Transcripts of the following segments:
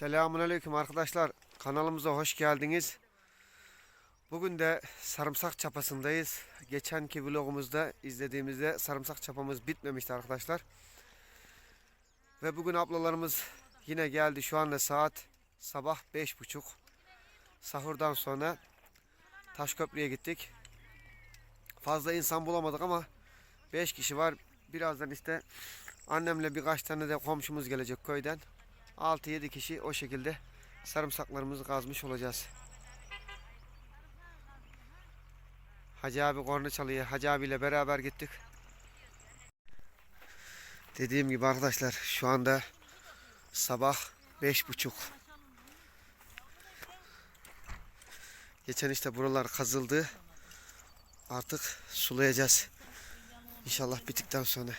Selamun Aleyküm arkadaşlar. Kanalımıza hoş geldiniz. Bugün de sarımsak çapasındayız. Geçenki vlogumuzda izlediğimizde sarımsak çapamız bitmemişti arkadaşlar. Ve bugün ablalarımız yine geldi. Şu anda saat sabah beş buçuk. Sahurdan sonra Taşköprü'ye gittik. Fazla insan bulamadık ama 5 kişi var. Birazdan işte annemle birkaç tane de komşumuz gelecek köyden. 6-7 kişi o şekilde sarımsaklarımızı kazmış olacağız. Hacı abi korna çalıyor. Hacı abiyle beraber gittik. Dediğim gibi arkadaşlar şu anda sabah beş buçuk. Geçen işte buralar kazıldı. Artık sulayacağız. İnşallah bittikten sonra.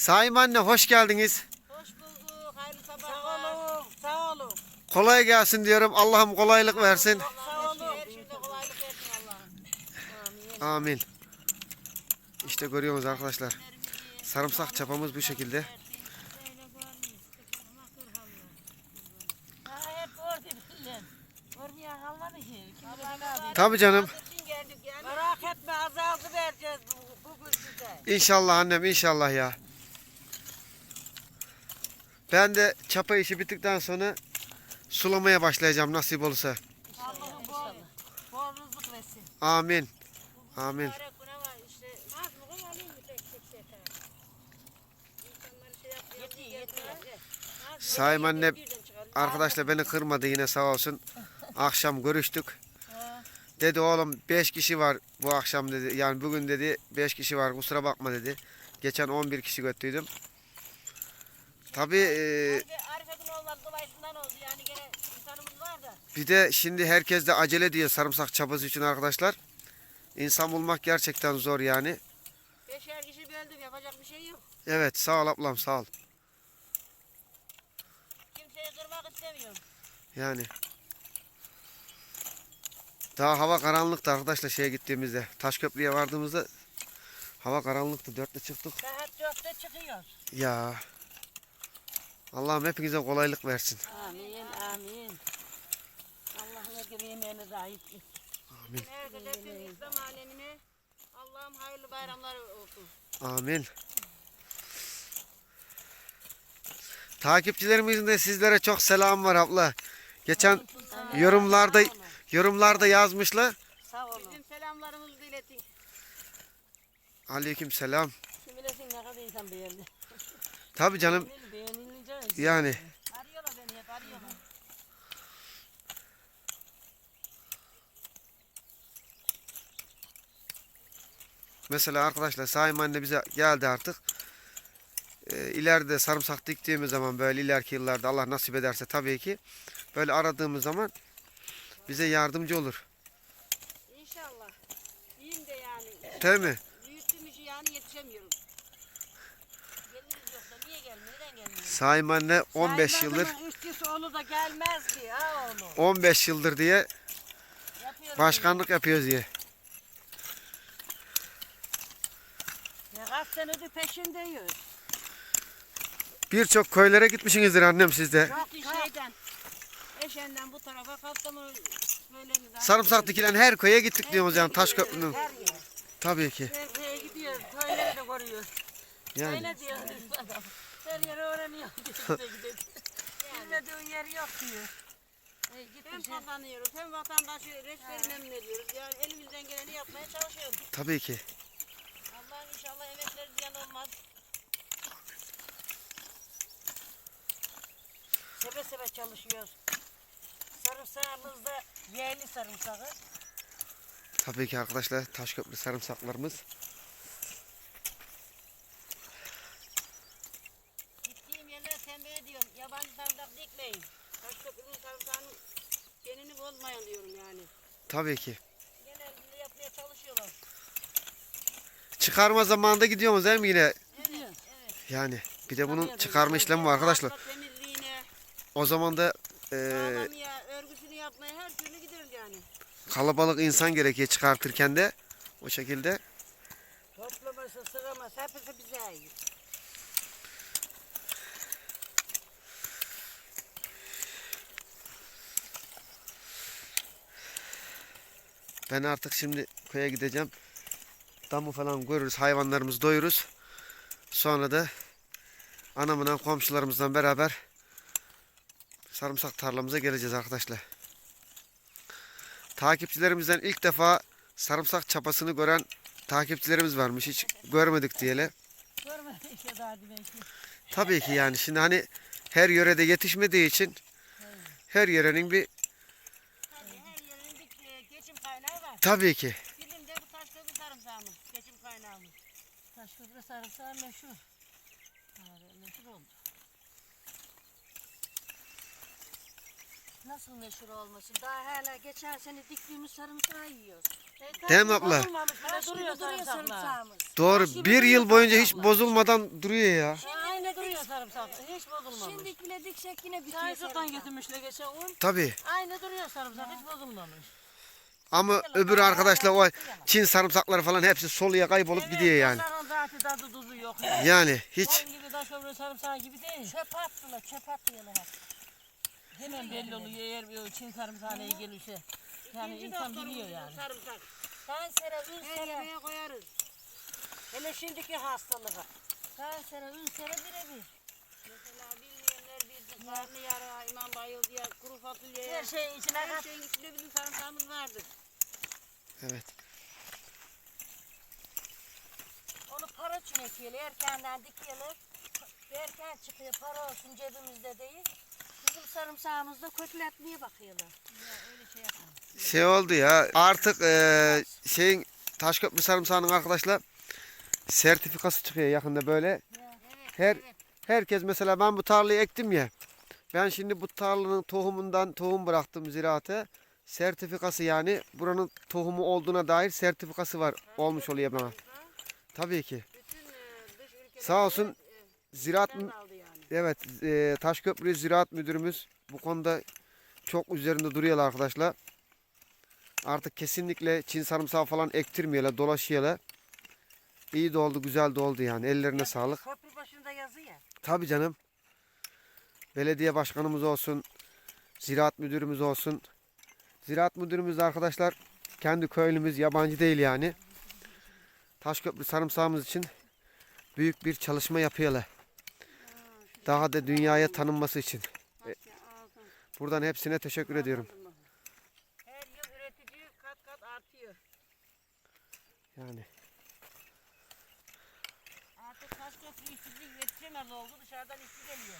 Saim anne hoş geldiniz. Hoş bulduk. Hayırlı sabahlar. Sağ olun. Sağ olun. Kolay gelsin diyorum. Allah'ım kolaylık versin. Sağ olun. Her şeyde kolaylık versin Allah'ım. Amin. İşte görüyorsunuz arkadaşlar. Sarımsak çapamız bu şekilde. Tabii canım. Merak etme azaldı vereceğiz bu- bugün size. İnşallah annem inşallah ya. Ben de çapa işi bittikten sonra sulamaya başlayacağım nasip olursa. Allah'ım bol, bol rızık versin. Amin. Amin. Saim anne arkadaşlar beni kırmadı yine sağ olsun. Akşam görüştük. Dedi oğlum 5 kişi var bu akşam dedi. Yani bugün dedi 5 kişi var kusura bakma dedi. Geçen 11 kişi götürdüm. Tabii e, Arife Günoğulları dolayısından oldu yani gene insanımız var da. bir de şimdi herkes de acele diyor sarımsak çapası için arkadaşlar. İnsan bulmak gerçekten zor yani. Beşer kişi böldüm yapacak bir şey yok. Evet sağ ol ablam sağ ol. Kimseyi kırmak istemiyorum. Yani. Daha hava karanlıktı arkadaşlar şeye gittiğimizde. Taşköprü'ye vardığımızda hava karanlıktı. Dörtte çıktık. Saat dörtte çıkıyor. Ya. Allah'ım hepinize kolaylık versin. Amin amin. Allah'ın emeğine ait. Amin. Herkese tüm İslam alemine Allah'ım hayırlı bayramlar olsun. Amin. Takipçilerimizin de sizlere çok selam var abla. Geçen yorumlarda yorumlarda yazmışlar. Sağ olun. Bizim selamlarımızı iletin. Aleyküm selam. Kim bilesin ne kadar insan beğendi. Tabi canım yani arıyorlar beni hep arıyorlar. mesela arkadaşlar Saim anne bize geldi artık. İleride sarımsak diktiğimiz zaman böyle ileriki yıllarda Allah nasip ederse tabii ki böyle aradığımız zaman bize yardımcı olur. İnşallah. İyiyim de yani. Değil mi? Büyüttüğüm işi yani yetişemiyorum. Geliriz yoksa niye gelmiyor? Neden gelmiyor? Saim anne 15 yıldır Üstüsü onu da gelmez ki ha oğlum. 15 yıldır diye Yapıyoruz. başkanlık yapıyoruz diye. Ya kaç senedir peşindeyiz. Birçok köylere gitmişsinizdir annem sizde. Çok şeyden. Eşenden bu tarafa köylerine. Sarımsak dikilen her köye gittik diyoruz yani Taşköprü'nün. Her. Tabii ki. Her köye gidiyoruz. Köyleri de koruyoruz. Yani Öyle diyoruz adam. Her yere öğreniyor. Bilmediğin yeri yok diyor. Hem kazanıyoruz hem vatandaşı rehberin emin ediyoruz. Yani elimizden geleni yapmaya çalışıyoruz. tabii ki. Allah'ın inşallah emekleri ziyan olmaz. Seve seve çalışıyoruz. Sarımsağımız da yerli sarımsağı. Tabii ki arkadaşlar Taşköprü sarımsaklarımız. Gittiğim yerler tembih ediyorum. Yabancı sarımsak dikmeyin. Taşköprünün sarımsağının genini bozmayın diyorum yani. Tabii ki. Genelde yapmaya çalışıyorlar. Çıkarma zamanında gidiyoruz değil mi yine? Evet, evet. Yani bir de bunun çıkarma işlemi var arkadaşlar. Temizliğine, O zaman da e, sağlamaya, örgüsünü yapmaya her türlü gideriz yani. kalabalık insan gerekiyor çıkartırken de o şekilde. Ben artık şimdi köye gideceğim. Damı falan görürüz, hayvanlarımızı doyururuz. Sonra da anamla komşularımızla beraber sarımsak tarlamıza geleceğiz arkadaşlar. Takipçilerimizden ilk defa sarımsak çapasını gören takipçilerimiz varmış. Hiç görmedik diyele. Görmedik işte daha. Tabii ki yani şimdi hani her yörede yetişmediği için her yörenin bir Tabii her yerin bir e, geçim kaynağı var. Tabii ki Bizim de bu taş köprü sarımsağımız. Geçim kaynağımız. Taş köprü sarımsağı meşhur. Abi, meşhur oldu. Nasıl meşhur olmasın? Daha hala geçen sene diktiğimiz sarımsağı yiyoruz. E, Değil mi abla? Duruyor sarımsağımız. doğru Taş gibi bir yıl boyunca hiç sarımsaklar. bozulmadan duruyor ya. Ha, Aynı duruyor sarımsak. Hiç bozulmamış. Şimdi bile diksek yine bitiyor sarımsak. getirmişler geçen gün. Tabii. Aynı duruyor sarımsak. Hiç bozulmamış. Ama öbür arkadaşlar o Çin sarımsakları falan hepsi soluya kaybolup gidiyor yani. Onların zaten tadı tuzu yok. Yani hiç Onun gibi taş köprü sarımsağı gibi değil. Çöp attılar, çöp atıyorlar hep. Hemen belli oluyor eğer bir Çin sarımsağına iyi gelirse. Yani insan biliyor yani. Sarımsak. Kansere, Her yemeğe koyarız. Hele şimdiki hastalığı. kansere, ülsere birebir. Mesela bilmeyenler bildi. Karnı yara, imam bayıldı ya, kuru fasulye. Her şeyin içine Her kat. şeyin içinde bizim sarımsağımız vardır. Evet. Onu para için ekiyorlar, erkenden dikiyorlar. Erken çıkıyor, para olsun cebimizde değil. Bizim sarımsağımızda kökletmeye bakıyorlar. Şey oldu ya artık eee, şeyin Taşköprü sarımsağının arkadaşlar sertifikası çıkıyor yakında böyle. Her herkes mesela ben bu tarlayı ektim ya. Ben şimdi bu tarlanın tohumundan tohum bıraktım ziraate. Sertifikası yani buranın tohumu olduğuna dair sertifikası var olmuş oluyor bana. Tabii ki. Sağ olsun ziraat. Evet, e, Taşköprü Ziraat Müdürümüz bu konuda çok üzerinde duruyorlar arkadaşlar. Artık kesinlikle Çin sarımsağı falan ektirmiyorlar, dolaşıyorlar. İyi de oldu, güzel de oldu yani. Ellerine sağlık. Köprü başında yazı ya. Tabii canım. Belediye başkanımız olsun, ziraat müdürümüz olsun. Ziraat müdürümüz arkadaşlar kendi köylümüz, yabancı değil yani. Taşköprü sarımsağımız için büyük bir çalışma yapıyorlar. Daha da dünyaya tanınması için. Ağzım. Buradan hepsine teşekkür ediyorum. Her yıl üretici kat kat artıyor. Yani Artık taş köprü işsizlik yetişemez oldu. Dışarıdan işçi geliyor.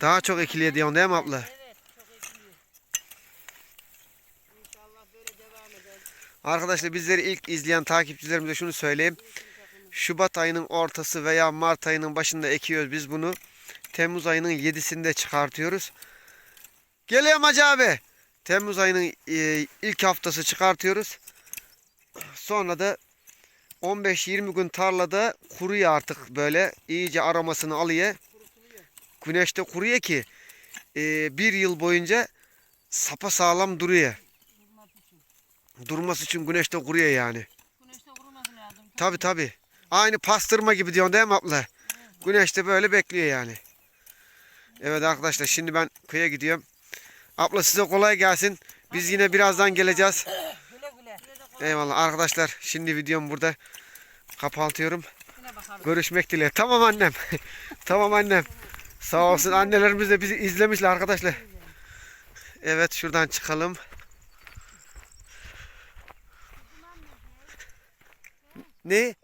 daha çok ekiliyor diyorsun değil mi abla? Evet, çok ekiliyor. İnşallah böyle devam eder. Arkadaşlar bizleri ilk izleyen takipçilerimize şunu söyleyeyim. Şubat ayının ortası veya Mart ayının başında ekiyoruz biz bunu. Temmuz ayının 7'sinde çıkartıyoruz. Geliyorum Hacı abi. Temmuz ayının e, ilk haftası çıkartıyoruz. Sonra da 15-20 gün tarlada kuruyor artık böyle. iyice aromasını alıyor. Güneşte kuruyor ki e, bir yıl boyunca sapa sağlam duruyor. Durması için güneşte kuruyor yani. Güneşte kuruması lazım. Tabi tabi. Aynı pastırma gibi diyorsun değil mi abla? Güneşte böyle bekliyor yani. Evet arkadaşlar şimdi ben köye gidiyorum. Abla size kolay gelsin. Biz yine birazdan geleceğiz. Güle güle. Eyvallah arkadaşlar. Şimdi videomu burada kapatıyorum. Görüşmek dileğiyle. Tamam annem. tamam annem. Sağ olsun annelerimiz de bizi izlemişler arkadaşlar. Evet şuradan çıkalım. Ne?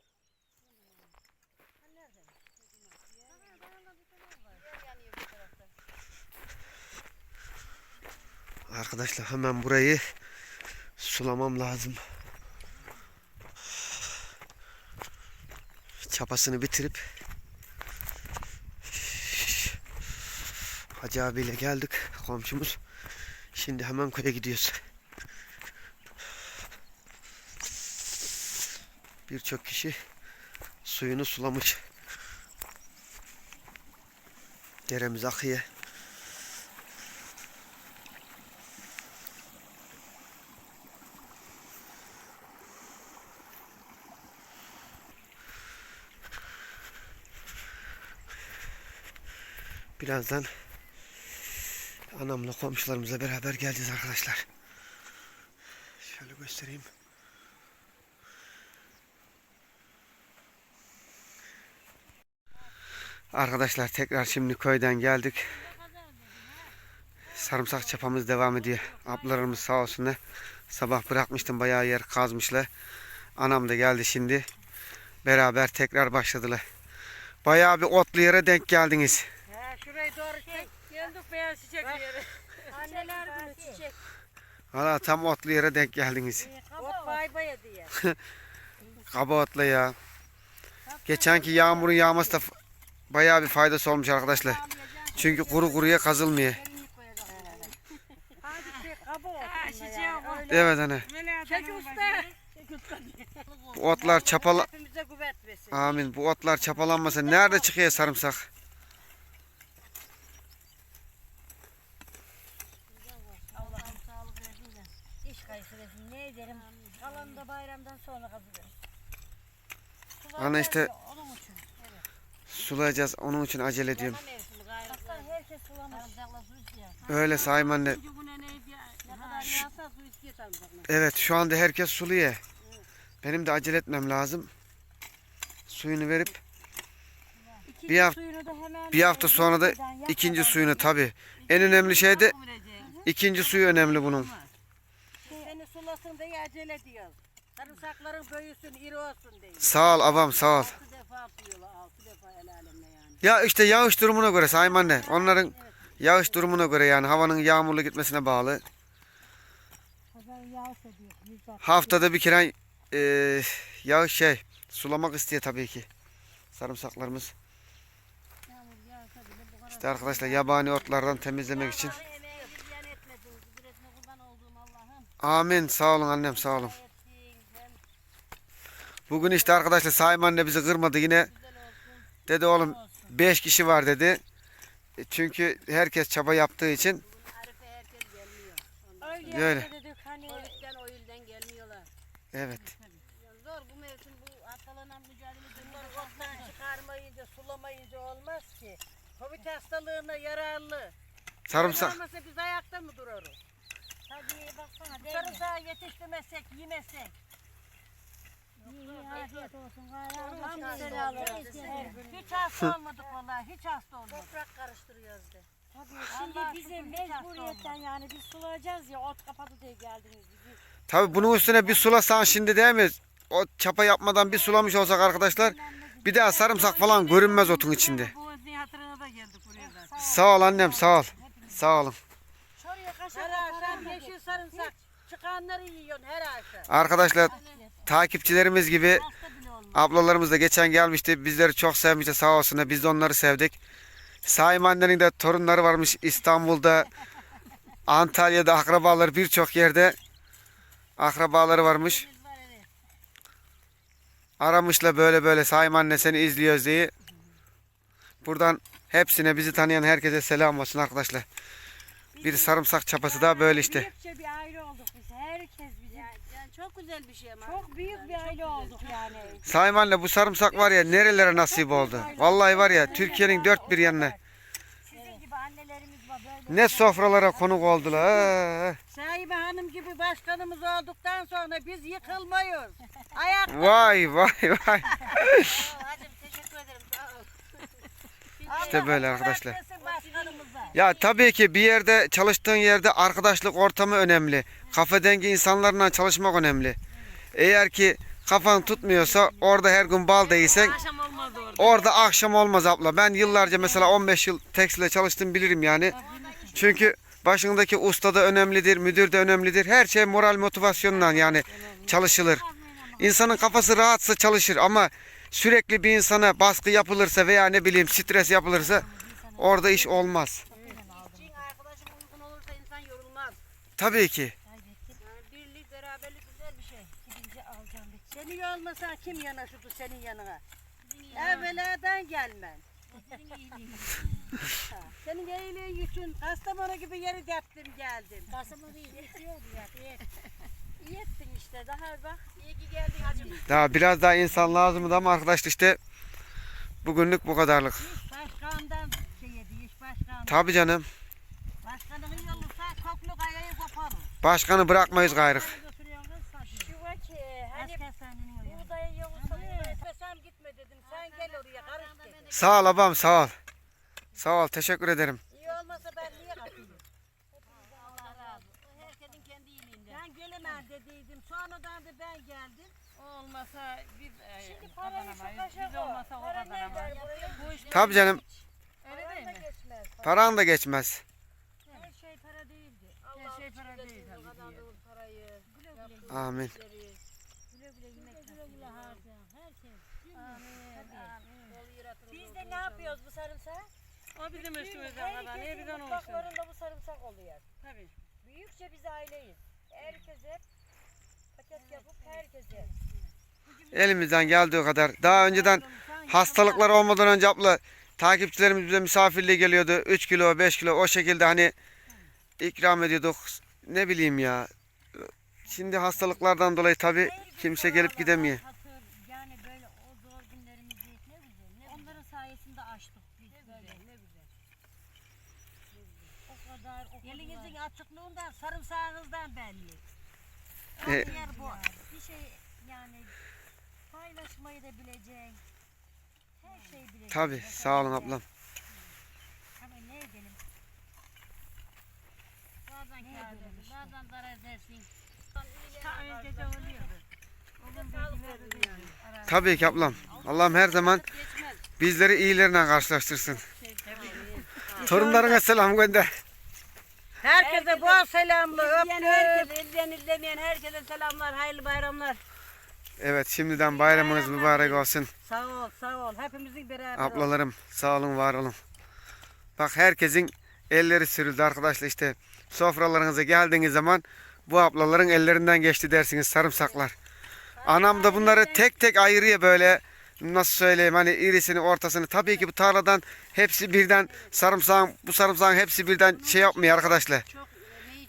Arkadaşlar hemen burayı sulamam lazım. Çapasını bitirip Hacı abiyle geldik komşumuz. Şimdi hemen köye gidiyoruz. birçok kişi suyunu sulamış. Deremiz akıyor. Birazdan anamla komşularımızla beraber geleceğiz arkadaşlar. Şöyle göstereyim. Arkadaşlar tekrar şimdi köyden geldik. Sarımsak çapamız devam ediyor. Ablalarımız sağ olsunlar. Sabah bırakmıştım bayağı yer kazmışlar. Anam da geldi şimdi. Beraber tekrar başladılar. Bayağı bir otlu yere denk geldiniz. He şurayı doğru çek. Geldik beyaz çiçek yeri. Anneler günü çiçek. Valla tam otlu yere denk geldiniz. Ot bay diye. Kaba otla ya. Geçenki yağmurun yağması da bayağı bir faydası olmuş arkadaşlar. Çünkü kuru kuruya kazılmıyor. Evet anne. Bu otlar çapala... Amin. Bu otlar çapalanmasa nerede çıkıyor sarımsak? Ne ederim? Kalanı da bayramdan sonra kazıyorum. Ana işte. Sulayacağız. Onun için acele ediyorum. Öyle Sayın anne. Sarımsaklar. Evet şu anda herkes suluyor. Benim de acele etmem lazım. Suyunu verip Bir hafta- bir hafta sonra da ikinci suyunu tabi. En önemli şey de ikinci suyu önemli bunun. Seni sulasın diye acele diyoruz. Sarımsakların büyüsün, iri olsun diye. Sağ ol avam sağ ol. Ya işte yağış durumuna göre Sayın anne. Onların yağış durumuna göre yani havanın yağmurlu gitmesine bağlı. Haftada bir kere e, yağış şey sulamak istiyor tabii ki. Sarımsaklarımız. İşte arkadaşlar yabani otlardan temizlemek için. Amin. Sağ olun annem sağ olun. Bugün işte arkadaşlar Saim anne bizi kırmadı yine. Dedi oğlum 5 kişi var dedi. E, Çünkü herkes çaba yaptığı için Öyle Öyle. yaptı dedik hani. O yüzden o yüzden gelmiyorlar. evet. Zor bu mevsim bu hastalığına mücadele ediyorlar. Ottan çıkarmayınca, sulamayınca olmaz ki. Covid hastalığına yararlı. Sarımsak. Olmasa biz ayakta mı dururuz? Tabii baksana? Sarımsağı yetiştirmezsek, yemezsek. İyi iyi afiyet olsun. Tamam, Gayet güzel güzel alırız. alırız. Hiç hasta olmadık vallahi, hiç hasta olmadık. Toprak karıştırıyoruz de. Tabii şimdi Allah bize şükür hiç hasta mecburiyetten yani biz sulayacağız ya ot kapadı diye geldiniz. Bizi Tabi bunun üstüne bir sulasan şimdi değil mi? O çapa yapmadan bir sulamış olsak arkadaşlar bir daha sarımsak falan görünmez otun içinde. Bu özün hatırına da geldik buraya da. Sağ ol annem sağ ol. Sağ olun. Şuraya kaşık Her akşam yeşil sarımsak çıkanları yiyorsun her akşam. Arkadaşlar takipçilerimiz gibi ablalarımız da geçen gelmişti. Bizleri çok sevmişti sağ olsunlar. Biz de onları sevdik. Saim annenin de torunları varmış İstanbul'da, Antalya'da akrabaları birçok yerde akrabaları varmış. Aramışla böyle böyle Saim anne seni izliyoruz diye. Buradan hepsine bizi tanıyan herkese selam olsun arkadaşlar. Bir sarımsak çapası da böyle işte. Bir aile olduk biz. Herkes bizim. Yani, yani çok güzel bir şey ama. Çok büyük bir aile olduk yani. Saim anne bu sarımsak var ya nerelere nasip oldu. Vallahi var ya Türkiye'nin dört bir yanına. Sizin gibi annelerimiz var böyle. Ne sofralara konuk oldular. ha. Sahibi hanım gibi başkanımız olduktan sonra biz yıkılmayız. Ayak. Vay vay vay. Hacım teşekkür ederim. Sağ ol. İşte böyle arkadaşlar. Ya tabii ki bir yerde çalıştığın yerde arkadaşlık ortamı önemli. Kafa dengi insanlarla çalışmak önemli. Eğer ki kafan tutmuyorsa orada her gün bal değilsen Akşam olmaz orada. orada akşam olmaz abla. Ben yıllarca mesela 15 yıl tekstilde çalıştım bilirim yani. Çünkü başındaki usta da önemlidir, müdür de önemlidir. Her şey moral motivasyondan yani çalışılır. İnsanın kafası rahatsa çalışır ama sürekli bir insana baskı yapılırsa veya ne bileyim stres yapılırsa orada iş olmaz. İşçin arkadaşım uygun olursa insan yorulmaz. Tabii ki. Yani birlik, beraberlik güzel bir şey. Gidince alacağım bir Seni yormasan kim yanaşırdı senin yanına? Evveladan gelmen. Senin iyiliğin için Kastamonu gibi yeri deptim geldim. Kasım'ı iyi yetiyordu ya. İyi. İyi ettin işte daha bak. İyi ki geldin hacım. Daha biraz daha insan lazımdı ama arkadaşlar işte bugünlük bu kadarlık. Başkandan Tabii canım. Başkanın iyi olursa koklu kayayı koparır. Başkanı bırakmayız gayrı. Şu var ki hani Eski hastanenin oraya. buğdayı yavulsa buğdayı Sen gitme dedim. Sen gel oraya karış dedim. Sağ ol abam sağ ol. Sağ ol teşekkür ederim. İyi olmasa ben niye katayım? Allah razı olsun. Herkesin kendi iyiliğinden. Ben gelemem dediydim. Sonradan da ben geldim. olmasa biz e, Şimdi parayı şu kazanamayız. Biz olmasa o kazanamayız. Tabii canım. öyle değil mi? Paran da geçmez. Her şey para değildi. Her şey para değil tabii parayı. Güle güle. Amin. Güle güle yemek Güle güle harca. Her şey. Amin. Biz de ne yapıyoruz bu sarımsağı? O bizim üstümüzden kadar. Niye biz Herkesin onu olsun? mutfaklarında bu sarımsak oluyor. Tabii. Büyükçe biz aileyiz. Herkese paket yapıp herkese. Elimizden geldiği kadar. Daha önceden hastalıklar olmadan önce abla takipçilerimiz bize misafirliğe geliyordu. 3 kilo 5 kilo o şekilde hani ikram ediyorduk. Ne bileyim ya. Şimdi hastalıklardan dolayı tabi kimse gelip gidemiyor. Hatır, yani böyle o zor günlerimizi ne güzel, ne Onların sayesinde açtık biz böyle. Ne güzel. O kadar, o Elinizin açıklığından sarımsağınızdan belli. E, Yer bu. Bir şey yani paylaşmayı da bileceksin. Tabi sağ olun ablam. Ama ne edelim? Bazen edelim edersin, bazen zarar edersin. Ta de Tabii ki ablam. Allah'ım her zaman bizleri iyilerine karşılaştırsın. Torunlarına selam gönder. Herkese bol selamlı İzleyen öptüm. herkese, izleyen izlemeyen herkese selamlar, hayırlı bayramlar. Evet şimdiden bayramınız mübarek olsun. Sağ ol, sağ ol. Hepimizin beraber. Ablalarım sağ olun var olun. Bak herkesin elleri sürüldü arkadaşlar işte sofralarınıza geldiğiniz zaman bu ablaların ellerinden geçti dersiniz sarımsaklar. Anam da bunları tek tek ayırıyor böyle nasıl söyleyeyim hani irisini ortasını. Tabii ki bu tarladan hepsi birden sarımsağın bu sarımsağın hepsi birden şey yapmıyor arkadaşlar.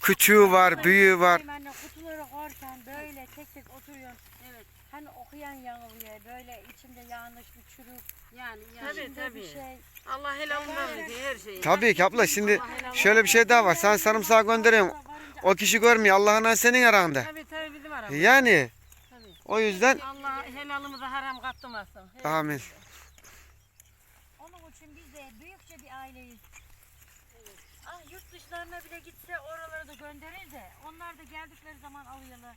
Küçüğü var, büyüğü var. Anne kutuları korken böyle tek tek oturuyorsun. Evet. Hani okuyan yanılıyor. Böyle içinde yanlış bir çürük. Yani, Tabii, içinde tabii. bir şey. Allah helalından versin her şeyi. Tabii ki abla şimdi şöyle bir şey daha var. Sen sarımsağı gönderiyorsun. O kişi görmüyor. Allah'ın senin aranda. Tabii tabii bizim aramızda. Yani Tabii. o yüzden Allah helalımızı haram kattırmasın. amin. Onun için biz de büyükçe bir aileyiz. Ah yurt dışlarına bile gitse oraları da gönderir de onlar da geldikleri zaman alıyorlar.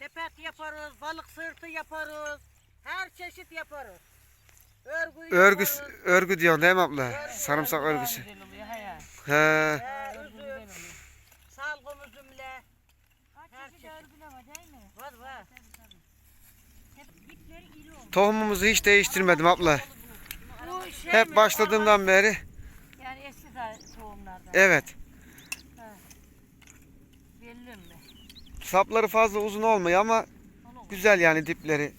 Sepet yaparız, balık sırtı yaparız. Her çeşit yaparız. Örgü Örgü yaparız. örgü diyorsun değil mi abla? Sarımsak örgüsü. Güzel oluyor he. He. He, üzüm, salgım üzümle. Kaç Her çeşit var değil mi? Var var. Tohumumuzu hiç değiştirmedim abla. Şey Hep mi? başladığımdan beri. Yani eski tohumlardan. Evet. Belli mi? Sapları fazla uzun olmuyor ama güzel yani dipleri.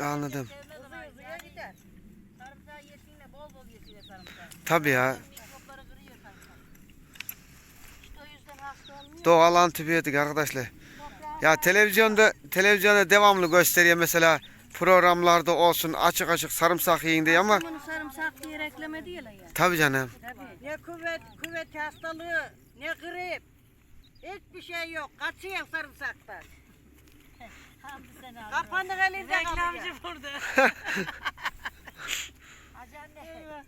Anladım. Tabii ya. Doğal antibiyotik arkadaşlar. Ya televizyonda televizyonda devamlı gösteriyor mesela programlarda olsun açık açık sarımsak yiyin diye ama Bunu sarımsak diye reklam ediyorlar ya. tabii canım. Ne kuvvet, kuvvet hastalığı, ne grip. Hiçbir şey yok. Kaçıyor sarımsaktan. Hamdi sen al. Kapandık elinde kalıyor. Reklamcı burada. Hacı anne.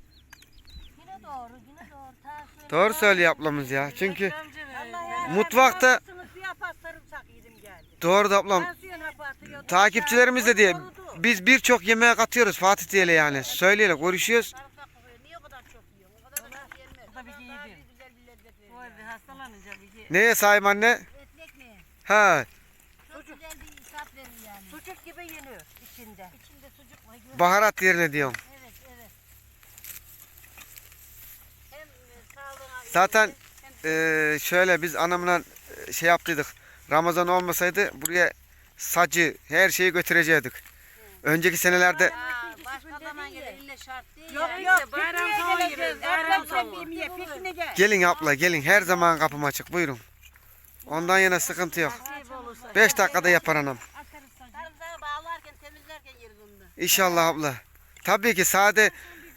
Yine doğru, yine doğru. Ta söyle. Doğru söylüyor ablamız ya. Çünkü Allah. Mutfakta- Bir yapar sarımsak yedim geldi. doğru da ablam. Tansiyon hapı. Takipçilerimiz de diye. Biz birçok yemeğe katıyoruz Fatih diyeyle yani. Söyleyelim konuşuyoruz. Neye sahip anne? Ha, yani. Sucuk gibi yeniyor içinde. İçinde sucuk var. baharat yerine diyorum. E, Zaten eee, şöyle biz anamla e, şey yaptıydık. Ramazan olmasaydı buraya sacı her şeyi götürecektik. Önceki senelerde başka zaman gelir şart değil. Yok, bayram pikniğe geleceğiz. bayram pikniğe. gelin abla gelin her zaman kapım açık buyurun. Ondan yana sıkıntı yok. Nasip olursa. 5 dakikada yapar anam. Atarız sacı. Sarımsağı bağlarken temizlerken yeriz onu da. İnşallah abla. Tabii ki sade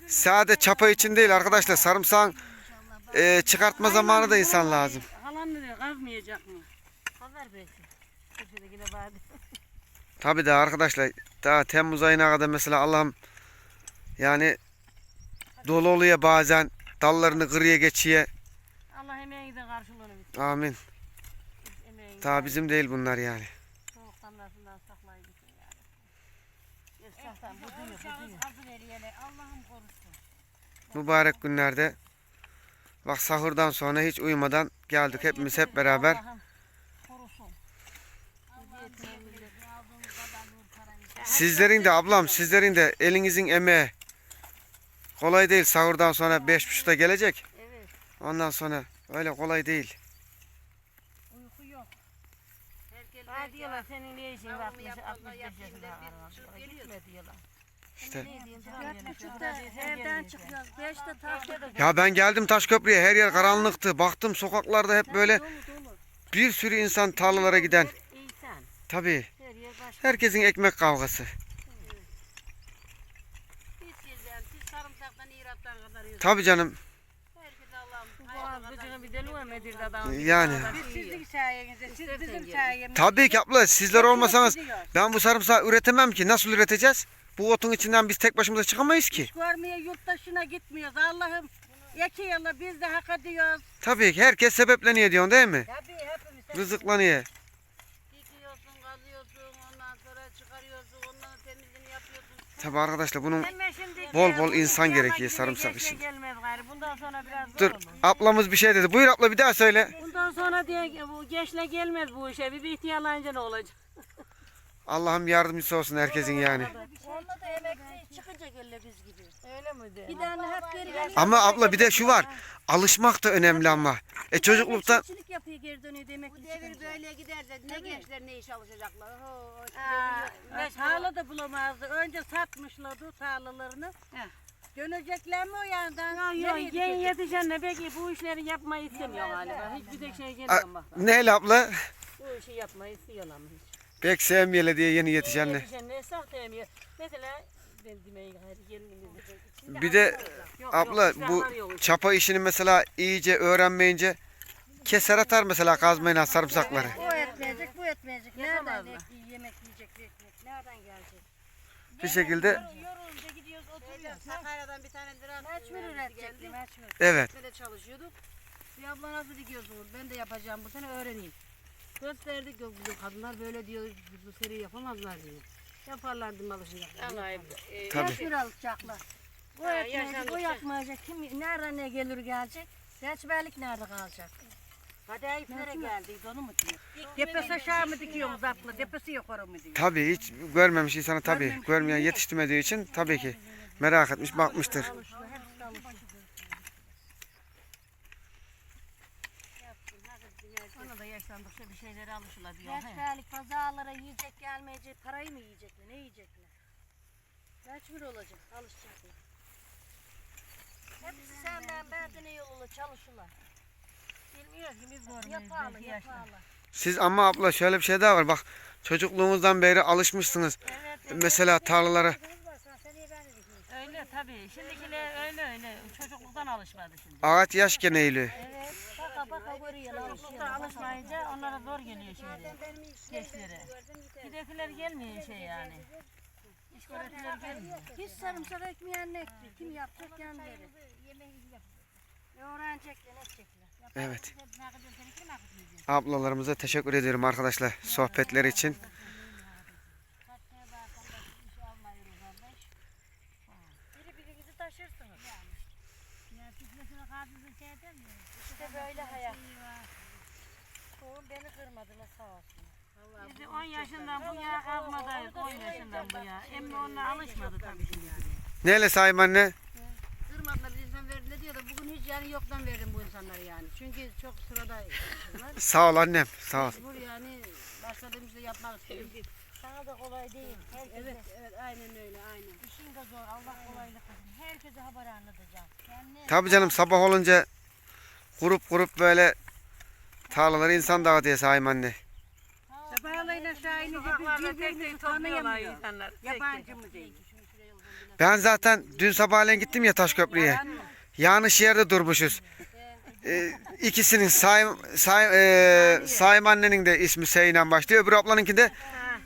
sade çapa için değil arkadaşlar. Sarımsağın e, çıkartma zamanı da insan lazım. Halan ne diyor? Kazmayacak mı? Haber belki. Köşede yine vardı. Tabii de arkadaşlar daha Temmuz ayına kadar mesela Allah'ım yani dolu oluyor bazen dallarını kırıya geçiyor. Allah emeğinizin karşılığını versin. Amin. Emeğiniz. Daha bizim değil bunlar yani. Soğuktan nasıldan saklayın bütün yani. Esnaftan bu duyuyor, bu Allah'ım korusun. Mübarek günlerde bak sahurdan sonra hiç uyumadan geldik hepimiz hep beraber. Allah'ım Sizlerin de ablam sizlerin de elinizin emeği kolay değil sahurdan sonra beş buçukta gelecek. Evet. Ondan sonra öyle kolay değil. Uyku yok. Herkes Ha diyorlar senin ne işin var? 60 yapmadılar, 65 yapayım yaşında. Gitme diyorlar. İşte ya ben geldim Taşköprü'ye her yer karanlıktı. Baktım sokaklarda hep böyle bir sürü insan tarlalara giden. İnsan. Tabii Her yer baş. herkesin ekmek kavgası. Hiç güzel. Siz sarımsaktan irattan kadar yiyorsunuz. Tabii canım. Yani. Tabii ki abla sizler olmasanız ben bu sarımsağı üretemem ki. Nasıl üreteceğiz? Bu otun içinden biz tek başımıza çıkamayız ki. Görmeye yurt dışına gitmiyoruz. Allah'ım yetiyorlar biz de hak ediyoruz. Tabii ki herkes sebepleniyor diyorsun değil mi? Tabii hepimiz. Rızıklanıyor. Dikiyorsun, kazıyorsun, ondan sonra çıkarıyorsun, ondan temizliğini Tabii arkadaşlar bunun. Bol bol insan gerekiyor sarımsak şey için. Gelmez gayrı. Bundan sonra biraz zor dur ablamız bir şey dedi. Buyur abla bir daha söyle. Bundan sonra diye bu gençle gelmez bu işe. Bir de ihtiyarlayınca ne olacak? Allah'ım yardımcısı olsun herkesin yani. Onunla da emekli çıkınca gelir biz gibi. Öyle mi de? Bir tane hep geri geliyor. Ama abla bir de şu var. Alışmak da önemli ama. E çocukluktan Çiftçilik yapıyor geri dönüyor demek Bu ki. devir böyle giderse ne gençler ne iş çalışacaklar. Ho, Ve tarla da bulamazdı. Önce satmışlardı tarlalarını. Dönecekler mi o yandan? Yok Nereye yok yeni gidecek? yetişenler belki bu işleri yapmayı istemiyor galiba. Hiçbir tek şey gelmiyor bak. neyle abla? Bu işi yapmayı istiyorlar mı hiç? Pek sevmeyeler diye yeni yetişenler. Yetişenler sahteyemiyor. Mesela ben demeyi gayrı gelmiyor. Bir de abla bu çapa işini mesela iyice öğrenmeyince keser atar mesela kazmayla sarımsakları. O etmeyecek, bu etmeyecek. Nereden yemek yiyecek, bir ekmek? Nereden gelecek? Bir şekilde Yorulunca gidiyoruz, oturuyoruz. Sakarya'dan bir tane lira Meçhul üretecekti, meçhul. evet. de çalışıyorduk. Bir abla nasıl dikiyorsunuz? Ben de yapacağım bu sene öğreneyim. Gösterdik yok bizim kadınlar böyle diyor bu seri yapamazlar diyor. Yaparlar dedim alışacaklar. Tabii. Meçhul alacaklar. Bu Ha, etmeyecek, o yapmayacak. Kim, nereden ne gelir gelecek? Reçberlik nerede kalacak? Hadi ayıplara geldik onu mu diyor? Depesi aşağı mı dikiyorsunuz abla? Depesi yukarı mı diyor? Tabii hiç görmemiş insanı tabii. Görmeyen yetiştirmediği için tabii ki merak etmiş bakmıştır. Diyor. he. Reçberlik pazarlara yiyecek gelmeyecek, parayı mı yiyecekler, ne yiyecekler? Meçhul olacak, alışacaklar. Hepsi senden benden yoluyla çalışırlar. Bilmiyor ki biz görmeyiz Yaparlar, belki yaparlar. Siz ama abla şöyle bir şey daha var. Bak çocukluğumuzdan beri alışmışsınız. Mesela tarlalara. Öyle tabii. Şimdikiler öyle öyle. Çocukluktan alışmadı şimdi. Ağaç yaşken eğiliyor. Evet, görüyorlar, Çocukluktan alışıyorlar. alışmayınca onlara zor geliyor şimdi. Gençlere. Gidekiler gelmiyor şey yani. İş göretiler gelmiyor. Hiç sarımsak ekmeyen ne ekti? Kim yapacak kendileri? Edecekler? Evet. Ablalarımıza teşekkür ediyorum arkadaşlar sohbetleri için. Böyle hayat. Oğlum beni kırmadılar sağ olsun. Biz de 10 yaşından bu yana kalmadayız. 10 yaşından bu ya. Emmi onunla alışmadı tabii şimdi yani. Neyle sahip anne? Kırmadılar bir insan verdi ne diyor da bugün hiç yani yoktan verdim bu insanlara yani. Çünkü çok sırada. Sağ ol annem. Sağ ol. Mecbur yani başladığım işte yapmak istiyorum. Sana da kolay değil. Herkese. Evet evet aynen öyle aynen. İşin de zor. Allah kolaylık versin. Herkese haber anlatacağım. Kendine Tabii canım sabah olunca grup grup böyle tarlaları insan dağıtıyor sahip anne. Tek birbirimizi topluyorlar tanıyamıyor. Yabancı mı değil? Ben zaten dün sabahleyin gittim ya Taşköprü'ye. Yanlış yerde durmuşuz. Ee, ikisinin Saim, Saim, e, Saim annenin de ismi S ile başlıyor. Öbür ablanınki de.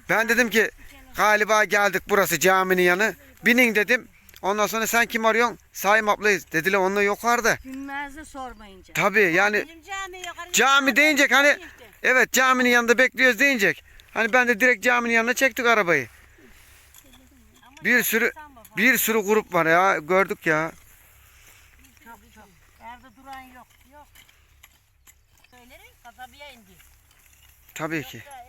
Ben dedim ki galiba geldik burası caminin yanı. Binin dedim. Ondan sonra sen kim arıyorsun? Saim ablayız. Dediler onunla yukarıda. Günmezde sormayınca. Tabii yani Bizim cami yukarı. cami deyince hani evet caminin yanında bekliyoruz deyince. Hani ben de direkt caminin yanına çektik arabayı. Bir sürü bir sürü grup var ya gördük ya. Çok çok. Evde duran yok. Yok. Söylerim kasabaya indi. Tabii ki. Ya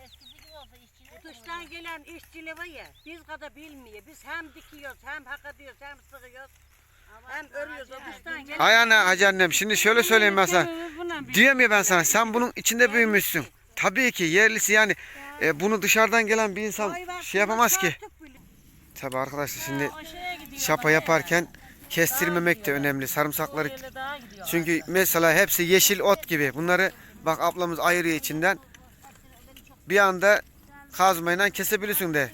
gelen işçiler var ya biz kadar bilmiyor. Biz hem dikiyoruz hem hak ediyoruz hem sıkıyoruz. Hem örüyoruz o dıştan gelen. Ay anne hacı annem şimdi şöyle söyleyeyim ben sana. Diyorum ya ben sana sen bunun içinde büyümüşsün. Tabii ki yerlisi yani e, bunu dışarıdan gelen bir insan şey yapamaz ki. Tabii arkadaşlar şimdi şapa yaparken kestirmemek de önemli. Sarımsakları çünkü mesela hepsi yeşil ot gibi. Bunları bak ablamız ayırıyor içinden. Bir anda kazmayla kesebilirsin de.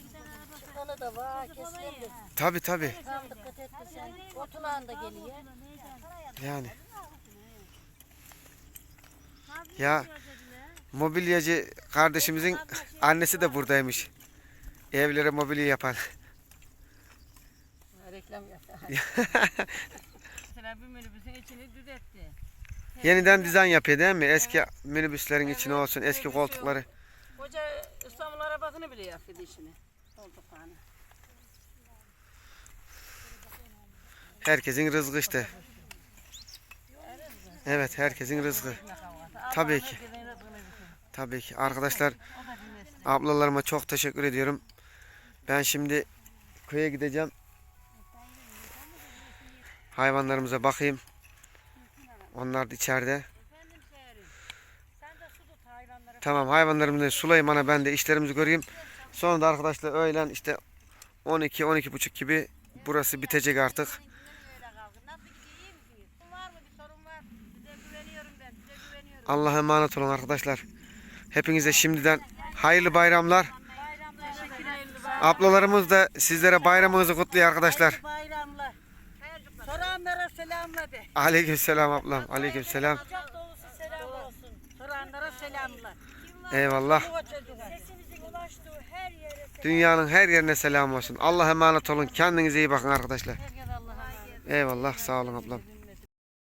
Çıkanı da var kesilebilir. Tabii tabii. Tam dikkat etmesen otulan da geliyor. Yani. Ya mobilyacı kardeşimizin annesi de buradaymış. Evlere mobilya yapan. Reklam yaptı. mesela bir minibüsün içini düzeltti. Yeniden dizayn yapıyor değil mi? Eski minibüslerin içine olsun, eski koltukları. Koca Arabasını bile yaptı işini. Koltuklarını. Herkesin rızkı işte. Evet, herkesin rızkı. Tabii ki. Tabii ki. Arkadaşlar, ablalarıma çok teşekkür ediyorum. Ben şimdi köye gideceğim. Hayvanlarımıza bakayım. Onlar da içeride. Tamam hayvanlarımı da sulayayım ana ben de işlerimizi göreyim. Sonra da arkadaşlar öğlen işte 12 12 buçuk gibi burası bitecek artık. Allah'a emanet olun arkadaşlar. Hepinize şimdiden hayırlı bayramlar. Ablalarımız da sizlere bayramınızı kutluyor arkadaşlar. Soranlara selamla de. Aleykümselam ablam. Aleykümselam. Kucak dolusu selam. Soranlara selamlar. Eyvallah. Sesinizin ulaştığı her yere Dünyanın her yerine selam olsun. Allah'a emanet olun. Kendinize iyi bakın arkadaşlar. Eyvallah. Sağ olun ablam.